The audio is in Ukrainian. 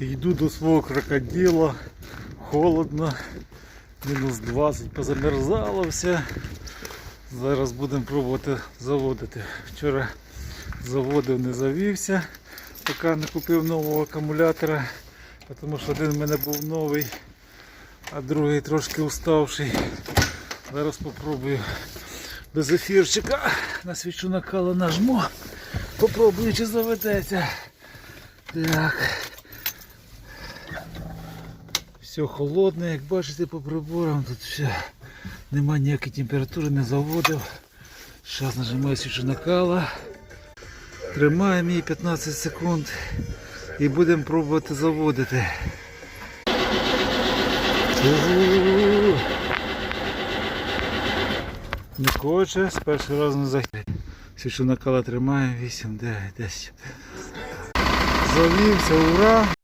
Йду до свого крокодила. Холодно. Мінус 20, позамерзало все. Зараз будемо пробувати заводити. Вчора заводив, не завівся, поки не купив нового акумулятора, тому що один в мене був новий, а другий трошки уставший. Зараз спробую без ефірчика на свічу накала нажму. Попробую, чи заведеться. Так. Все холодне, як бачите по приборам, тут все. Нема ніякої температури, не заводив. Зараз нажимаю свічу накала. Тримаємо її 15 секунд і будемо пробувати заводити. Не хоче, з першого разу не захід. Свічу накала тримаємо, 8, 9, 10. Завівся, ура!